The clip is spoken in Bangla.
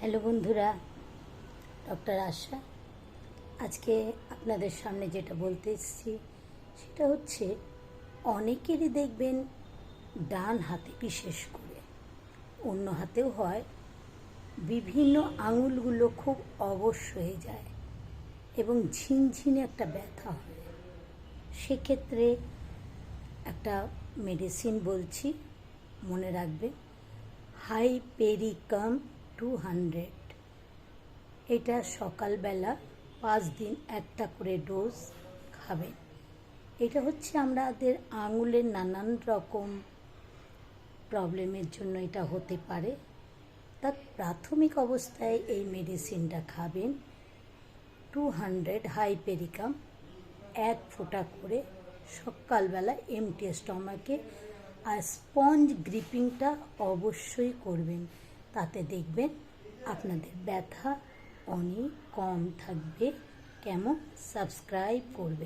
হ্যালো বন্ধুরা, ডক্টর আশা। আজকে আপনাদের সামনে যেটা বলতে এসেছি, সেটা হচ্ছে অনেকেরই দেখবেন ডান হাতে বিশেষ করে, অন্য হাতেও হয়, বিভিন্ন আঙুলগুলো খুব অবশ হয়ে যায় এবং ঝিনঝিনে একটা ব্যথা হয়। সেক্ষেত্রে একটা মেডিসিন বলছি, মনে রাখবে হাইপেরিকাম টু হান্ড্রেড এটা সকালবেলা পাঁচ দিন একটা করে ডোজ খাবেন। এটা হচ্ছে আমাদের আঙুলের নানান রকম প্রবলেমের জন্য এটা হতে পারে। তার প্রাথমিক অবস্থায় এই মেডিসিনটা খাবেন। টু হান্ড্রেড হাইপেরিকাম, এক ফোঁটা করে সকালবেলা এমটি স্টমাকে আর স্পঞ্জ গ্রিপিংটা অবশ্যই করবেন। তাতে দেখবেন আপনাদের ব্যথা অনেক কম থাকবে। কেমন? সাবস্ক্রাইব করবেন।